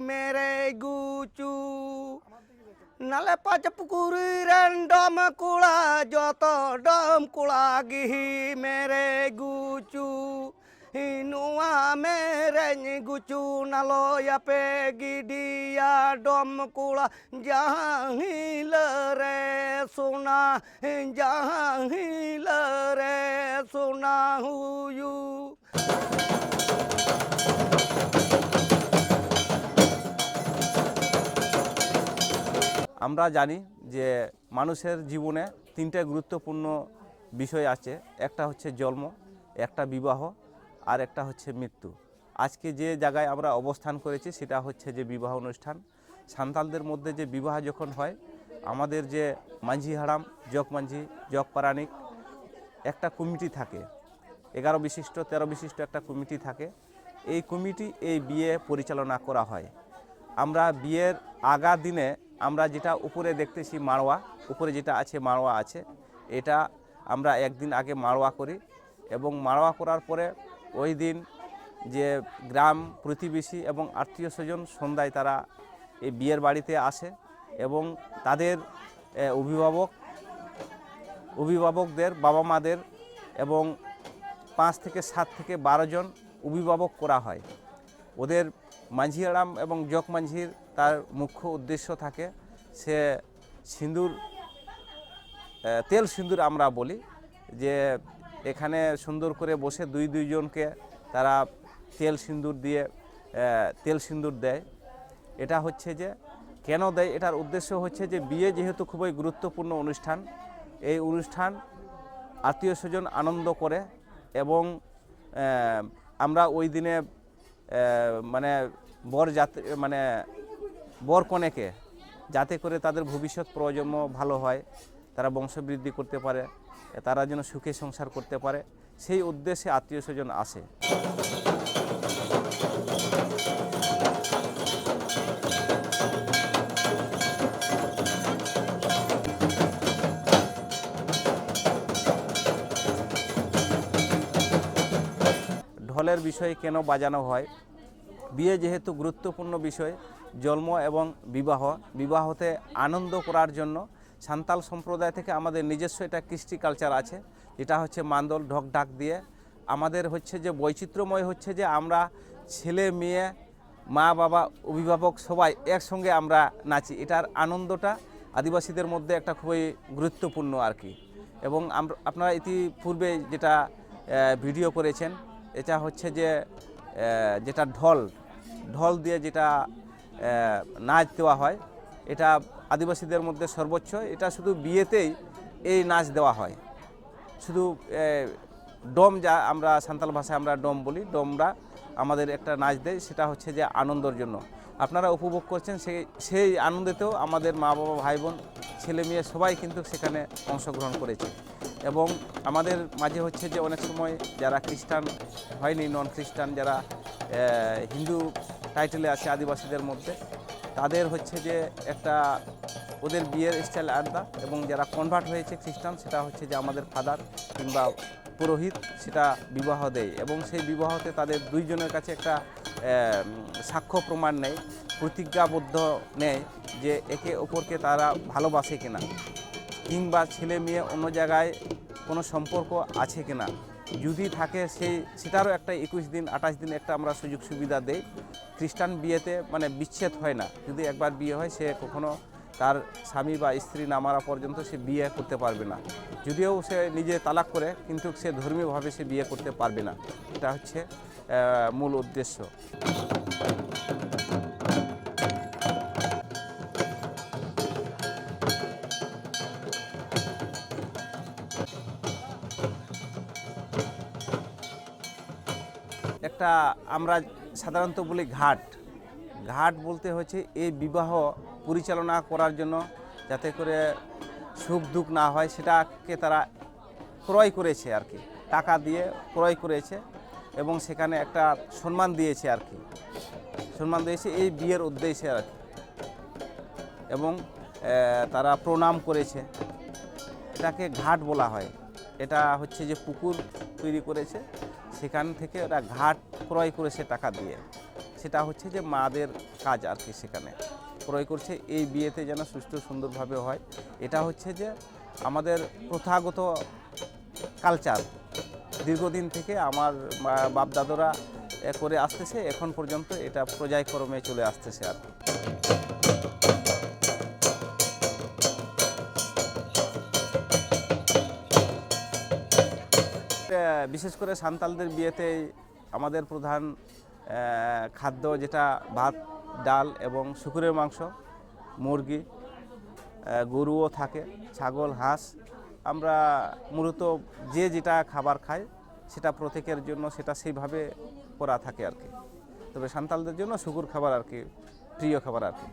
mere gucu nale pacep kuri rendom kula joto dom kula gihi mere gucu Inua mereny gucu naloya pegi dia dom kula jahi lere suna jahi lere suna huyu. আমরা জানি যে মানুষের জীবনে তিনটে গুরুত্বপূর্ণ বিষয় আছে। একটা হচ্ছে জন্ম, একটা বিবাহ, আর একটা হচ্ছে মৃত্যু। আজকে যে জায়গায় আমরা অবস্থান করেছি সেটা হচ্ছে যে বিবাহ অনুষ্ঠান। সান্তালদের মধ্যে যে বিবাহ যখন হয়, আমাদের যে মাঝি হারাম, জগ মাঝি, জগ পারাণিক, একটা কমিটি থাকে। এগারো বিশিষ্ট, তেরো বিশিষ্ট একটা কমিটি থাকে। এই কমিটি এই বিয়ে পরিচালনা করা হয়। আমরা বিয়ের আগা দিনে আমরা যেটা উপরে দেখতেছি মাড়োয়া উপরে যেটা আছে মাড়োয়া আছে, এটা আমরা একদিন আগে মাড়োয়া করি এবং মাড়োয়া করার পরে ওই দিন যে গ্রাম প্রতিবেশী এবং আত্মীয় স্বজন সন্ধ্যায় তারা এই বিয়ের বাড়িতে আসে এবং তাদের অভিভাবক, অভিভাবকদের বাবা মাদের এবং পাঁচ থেকে সাত থেকে বারো জন অভিভাবক করা হয়। ওদের মাঝি আরাম এবং জক মাঝির তার মুখ্য উদ্দেশ্য থাকে সে সিঁদুর তেল সিঁদুর আমরা বলি, যে এখানে সুন্দর করে বসে দুই দুইজনকে তারা তেল সিঁদুর দিয়ে তেল সিঁদুর দেয়। এটা হচ্ছে যে কেন দেয়? এটার উদ্দেশ্য হচ্ছে যে বিয়ে যেহেতু খুবই গুরুত্বপূর্ণ অনুষ্ঠান, এই অনুষ্ঠান আত্মীয় স্বজন আনন্দ করে এবং আমরা ওই দিনে মানে বর যাতে মানে বর কনেকে, যাতে করে তাদের ভবিষ্যৎ প্রজন্ম ভালো হয়, তারা বংশবৃদ্ধি করতে পারে, তারা যেন সুখে সংসার করতে পারে, সেই উদ্দেশ্যে আত্মীয় স্বজন আসে। ঢলের বিষয়ে কেন বাজানো হয়? বিয়ে যেহেতু গুরুত্বপূর্ণ বিষয় জন্ম এবং বিবাহ, বিবাহতে আনন্দ করার জন্য সান্তাল সম্প্রদায় থেকে আমাদের নিজস্ব এটা কৃষ্টি কালচার আছে, যেটা হচ্ছে মান্দল, ঢক ঢাক দিয়ে। আমাদের হচ্ছে যে বৈচিত্র্যময় হচ্ছে যে আমরা ছেলে, মেয়ে, মা, বাবা, অভিভাবক সবাই একসঙ্গে আমরা নাচি। এটার আনন্দটা আদিবাসীদের মধ্যে একটা খুবই গুরুত্বপূর্ণ আর কি। এবং আপনারা ইতিপূর্বে যেটা ভিডিও করেছেন, এটা হচ্ছে যে যেটা ঢল ঢল দিয়ে যেটা নাচ দেওয়া হয়। এটা আদিবাসীদের মধ্যে সর্বোচ্চ। এটা শুধু বিয়েতেই এই নাচ দেওয়া হয়। শুধু ডম যা আমরা সান্তাল ভাষায় আমরা ডম বলি, ডমরা আমাদের একটা নাচ দেয়, সেটা হচ্ছে যে আনন্দর জন্য। আপনারা উপভোগ করছেন সেই সেই আনন্দেতেও আমাদের মা বাবা, ভাই বোন, ছেলে মেয়ে সবাই কিন্তু সেখানে অংশগ্রহণ করেছে। এবং আমাদের মাঝে হচ্ছে যে অনেক সময় যারা খ্রিস্টান হয়নি নন খ্রিস্টান যারা হিন্দু টাইটেলে আছে আদিবাসীদের মধ্যে। তাদের হচ্ছে যে একটা ওদের বিয়ের স্টাইল আলাদা এবং যারা কনভার্ট হয়েছে খ্রিস্টান, সেটা হচ্ছে যে আমাদের ফাদার কিংবা পুরোহিত, সেটা বিবাহ দেয় এবং সেই বিবাহতে তাদের দুইজনের কাছে একটা সাক্ষ্য প্রমাণ নেয়, প্রতিজ্ঞাবদ্ধ নেয় যে একে অপরকে তারা ভালোবাসে কিনা কিংবা ছেলে মেয়ে অন্য জায়গায় কোনো সম্পর্ক আছে কিনা। যদি থাকে সেই সেটারও একটা একুশ দিন, আঠাশ দিন একটা আমরা সুযোগ সুবিধা দেই। খ্রিস্টান বিয়েতে মানে বিচ্ছেদ হয় না। যদি একবার বিয়ে হয়, সে কখনো তার স্বামী বা স্ত্রী না মারা পর্যন্ত সে বিয়ে করতে পারবে না। যদিও সে নিজে তালাক করে, কিন্তু সে ধর্মীয়ভাবে সে বিয়ে করতে পারবে না। এটা হচ্ছে মূল উদ্দেশ্য। একটা আমরা সাধারণত বলি ঘাট। ঘাট বলতে হচ্ছে এই বিবাহ পরিচালনা করার জন্য যাতে করে সুখ দুঃখ না হয়, সেটাকে তারা ক্রয় করেছে আর কি টাকা দিয়ে ক্রয় করেছে এবং সেখানে একটা সম্মান দিয়েছে আর কি সম্মান দিয়েছে এই বিয়ের উদ্দেশ্যে আর কি এবং তারা প্রণাম করেছে। এটাকে ঘাট বলা হয়। এটা হচ্ছে যে পুকুর তৈরি করেছে। সেখান থেকে ওরা ঘাট ক্রয় করেছে টাকা দিয়ে। সেটা হচ্ছে যে মাদের কাজ আর কি সেখানে। ক্রয় করছে এই বিয়েতে যেন সুষ্ঠু সুন্দরভাবে হয়। এটা হচ্ছে যে আমাদের প্রথাগত কালচার দীর্ঘদিন থেকে আমার বাপদাদরা করে আসতেছে, এখন পর্যন্ত এটা পর্যায়ক্রমে চলে আসতেছে আর কি। বিশেষ করে সান্তালদের বিয়েতে আমাদের প্রধান খাদ্য যেটা ভাত, ডাল এবং শুকুরের মাংস, মুরগি গরুও থাকে, ছাগল, হাঁস। আমরা মূলত যে যেটা খাবার খাই সেটা প্রত্যেকের জন্য সেটা সেইভাবে করা থাকে আর কি। তবে সান্তালদের জন্য শুকুর খাবার আর কি, প্রিয় খাবার আর কি।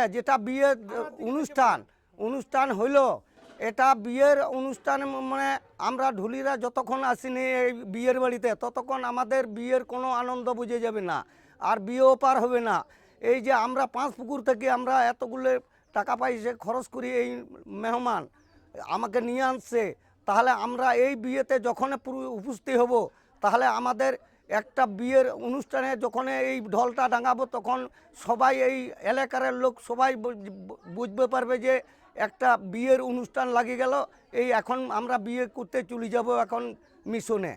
মহলে যেটা বিয়ের অনুষ্ঠান অনুষ্ঠান হইল। এটা বিয়ের অনুষ্ঠান মানে আমরা ঢুলিরা যতক্ষণ আসিনি এই বিয়ের বাড়িতে ততক্ষণ আমাদের বিয়ের কোনো আনন্দ বুঝে যাবে না আর বিয়েও পার হবে না। এই যে আমরা পাঁচ পুকুর থেকে আমরা এতগুলো টাকা পয়সা খরচ করি এই মেহমান আমাকে নিয়ে আনছে তাহলে আমরা এই বিয়েতে যখন উপস্থিত হব তাহলে আমাদের একটা বিয়ের অনুষ্ঠানে যখন এই ঢলটা ডাঙাবো, তখন সবাই এই এলাকার লোক সবাই বুঝবে বুঝতে পারবে যে একটা বিয়ের অনুষ্ঠান লাগে গেল। এই এখন আমরা বিয়ে করতে চলে যাব এখন মিশনে।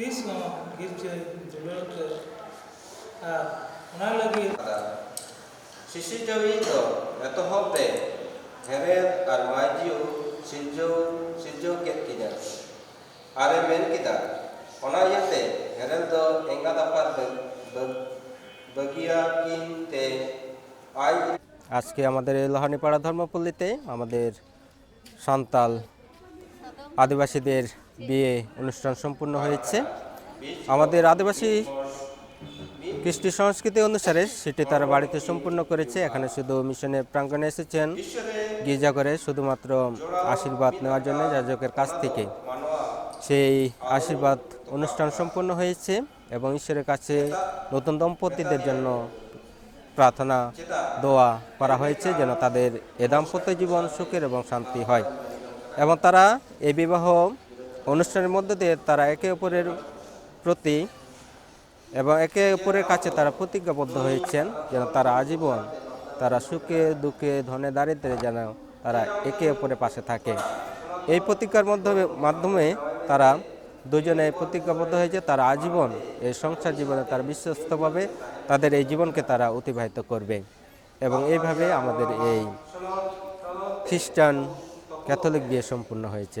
Krishna gives you the lotus. Analogous. Shishijavito, Etohope, Herer Armajiu, Sinjo, Sinjo Ketkida, Are Menkida, Onayate, Hereldo, Engadapar Bagia Kinte, I. আজকে আমাদের এই লোহানিপাড়া ধর্মপল্লীতে আমাদের সান্তাল আদিবাসীদের বিয়ে অনুষ্ঠান সম্পূর্ণ হয়েছে। আমাদের আদিবাসী কৃষ্টি সংস্কৃতি অনুসারে সেটি তারা বাড়িতে সম্পূর্ণ করেছে। এখানে শুধু মিশনের প্রাঙ্গণে এসেছেন। গির্জা করে শুধুমাত্র আশীর্বাদ নেওয়ার জন্য যাজকের কাছ থেকে সেই আশীর্বাদ অনুষ্ঠান সম্পূর্ণ হয়েছে এবং ঈশ্বরের কাছে নতুন দম্পতিদের জন্য প্রার্থনা, দোয়া করা হয়েছে যেন তাদের এ দাম্পত্য জীবন সুখের এবং শান্তি হয়। এবং তারা এই বিবাহ অনুষ্ঠানের মধ্যে দিয়ে তারা একে অপরের প্রতি এবং একে অপরের কাছে তারা প্রতিজ্ঞাবদ্ধ হয়েছেন যেন তারা আজীবন তারা সুখে, দুঃখে, ধনে দারিদ্রে যেন তারা একে অপরের পাশে থাকে। এই প্রতিজ্ঞার মাধ্যমে মাধ্যমে তারা দুজনে প্রতিজ্ঞাবদ্ধ হয়েছে। তারা আজীবন এই সংসার জীবনে তারা বিশ্বস্তভাবে তাদের এই জীবনকে তারা অতিবাহিত করবে এবং এইভাবে আমাদের এই খ্রিস্টান ক্যাথলিক বিয়ে সম্পূর্ণ হয়েছে।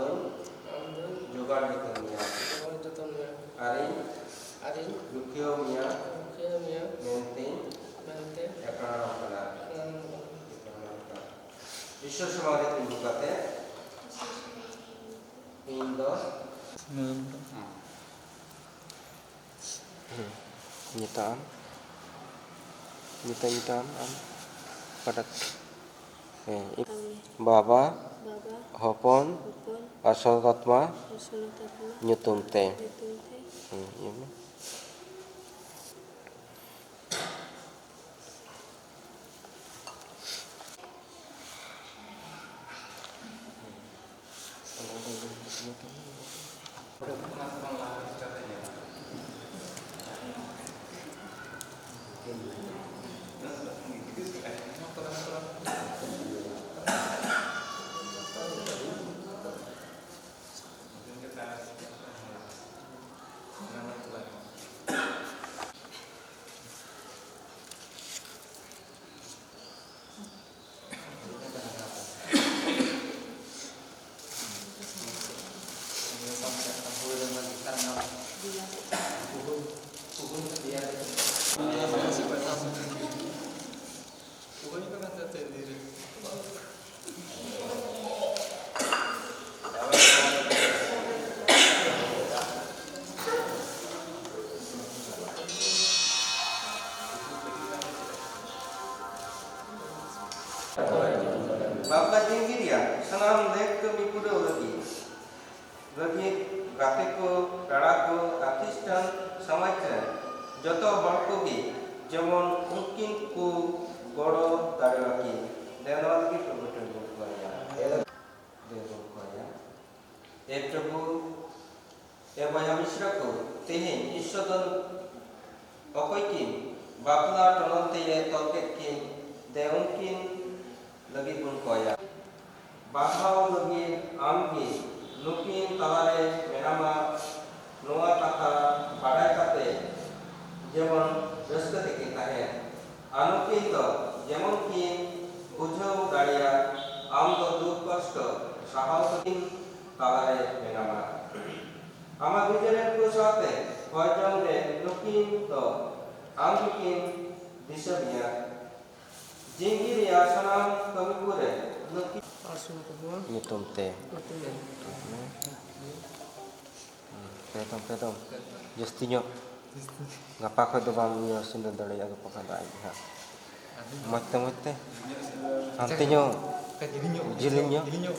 Benteng. Lukeumia. Lukeumia. Benteng. Benteng. Ekanamkala. Ekanamkala. Vishwa Samagat Indukate. Indo. Hmm. Penyitaan. Penyitaan. Padat. Eh, Baba. Baba. Hopon. Hopon. Asal Asal Nyutum teh. Nyutum teh. Hmm. Iya, Thank you. শতাধিক কালারে মেরামত আমার ভিতরে পুরুষতে কয়জনকে লুকিন্ত আঙ্কিন দিশবিয়া জিঙ্গির আসনাম কবিপুরে লুকি নিতুম তে Petom, petom. Justinyo. Ngapa ko do bang nyo sundon dole ya ko kada ai ha. Motte motte. Antinyo. Jilinyo. Jilinyo.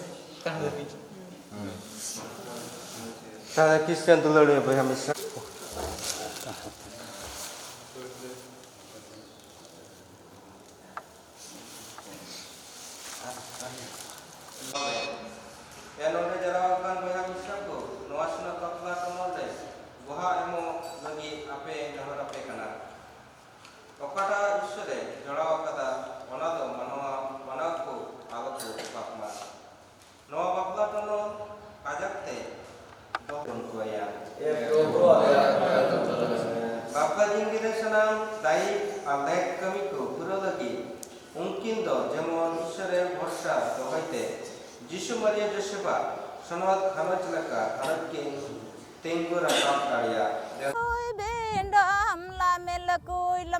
Kepada lagi. Mungkin do যেমন ঈশ্বরের ভরসা দোহাইতে যিশু মারিয়া জোসেফা সনদ খানচ লেখা খানকে তেঙ্গু রাখাম কাড়িয়া Ôi bên đom là mê là cùi là